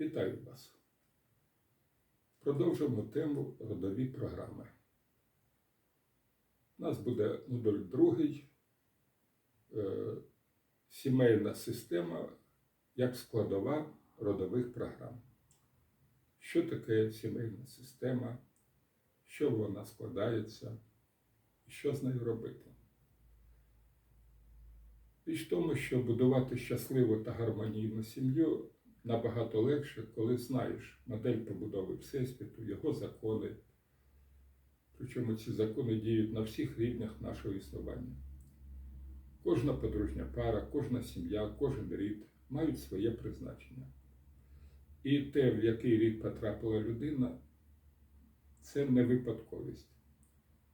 Вітаю вас. Продовжимо тему родові програми. У нас буде модуль другий е, сімейна система як складова родових програм. Що таке сімейна система, що вона складається, і що з нею робити? Річ в тому, що будувати щасливу та гармонійну сім'ю набагато легше, коли знаєш модель побудови Всесвіту, його закони. Причому ці закони діють на всіх рівнях нашого існування. Кожна подружня пара, кожна сім'я, кожен рід мають своє призначення. І те, в який рід потрапила людина, це не випадковість.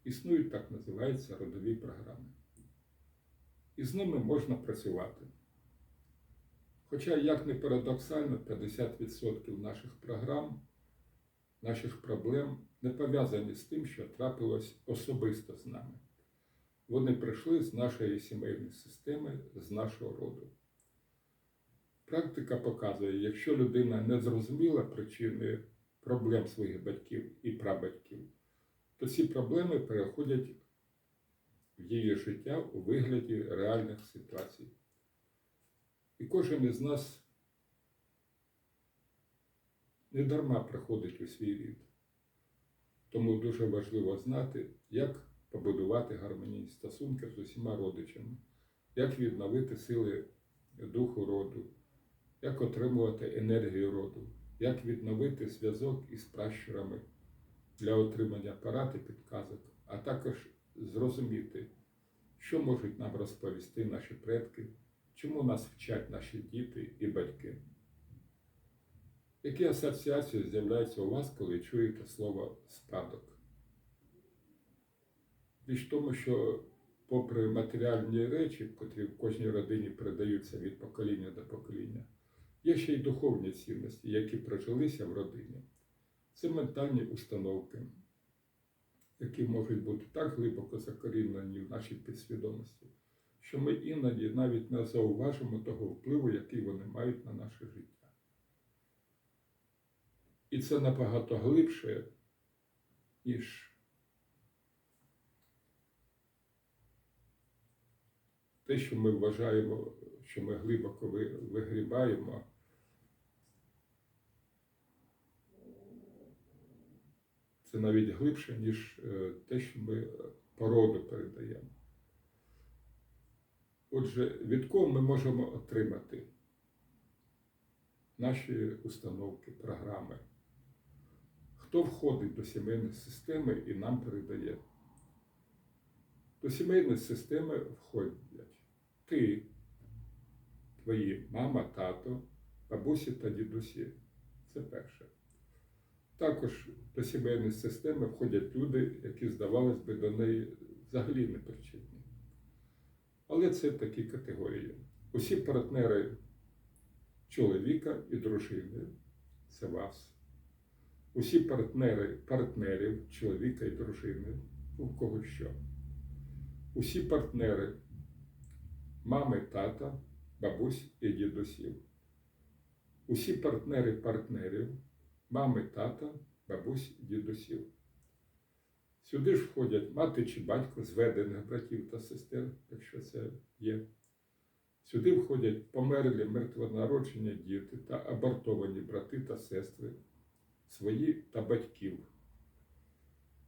Існують так називаються родові програми. І з ними можна працювати. Хоча, як не парадоксально, 50% наших програм, наших проблем не пов'язані з тим, що трапилось особисто з нами. Вони прийшли з нашої сімейної системи, з нашого роду. Практика показує, якщо людина не зрозуміла причини проблем своїх батьків і прабатьків, то ці проблеми переходять в її життя у вигляді реальних ситуацій. І кожен із нас не дарма приходить у свій рід. Тому дуже важливо знати, як побудувати гармонійні стосунки з усіма родичами, як відновити сили духу роду, як отримувати енергію роду, як відновити зв'язок із пращурами для отримання порад і підказок, а також зрозуміти, що можуть нам розповісти наші предки, чому нас вчать наші діти і батьки. Які асоціації з'являються у вас, коли чуєте слово спадок? Річ в тому, що, попри матеріальні речі, котрі в кожній родині передаються від покоління до покоління, є ще й духовні цінності, які прожилися в родині. Це ментальні установки, які можуть бути так глибоко закорінені в нашій підсвідомості, що ми іноді навіть не зауважимо того впливу, який вони мають на наше життя. І це набагато глибше, ніж те, що ми вважаємо, що ми глибоко вигрібаємо. Це навіть глибше, ніж е, те, що ми породу передаємо. Отже, від кого ми можемо отримати наші установки, програми? Хто входить до сімейної системи і нам передає? До сімейної системи входять ти, твої мама, тато, бабусі та дідусі. Це перше. Також до сімейної системи входять люди, які, здавалось би, до неї взагалі не причетні. Але це такі категорії. Усі партнери чоловіка і дружини це вас. Усі партнери партнерів чоловіка і дружини, у кого що. Усі партнери мами, тата, бабусь і дідусів. Усі партнери партнерів, мами, тата, бабусь, і дідусів. Сюди ж входять мати чи батько зведених братів та сестер, якщо це є. Сюди входять померлі мертвонароджені діти та абортовані брати та сестри, свої та батьків.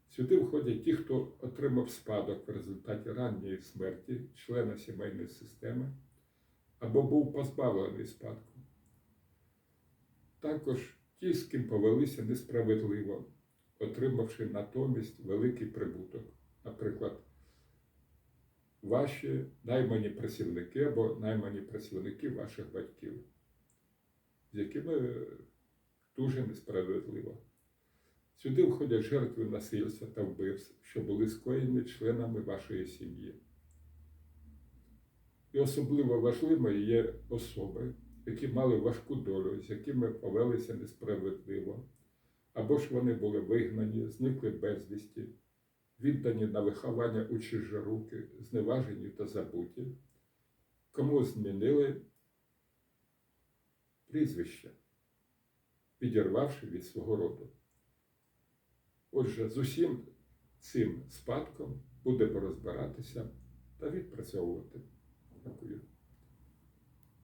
Сюди входять ті, хто отримав спадок в результаті ранньої смерті члена сімейної системи або був позбавлений спадку. Також ті, з ким повелися несправедливо, отримавши натомість великий прибуток, наприклад, ваші наймані працівники або наймані працівники ваших батьків, з якими дуже несправедливо. Сюди входять жертви насильства та вбивств, що були скоєні членами вашої сім'ї. І особливо важливими є особи, які мали важку долю, з якими повелися несправедливо, або ж вони були вигнані, зникли безвісті, віддані на виховання у чужі руки, зневажені та забуті, кому змінили прізвище. підірвавши від свого роду. Отже, з усім цим спадком буде порозбиратися та відпрацьовувати. Дякую.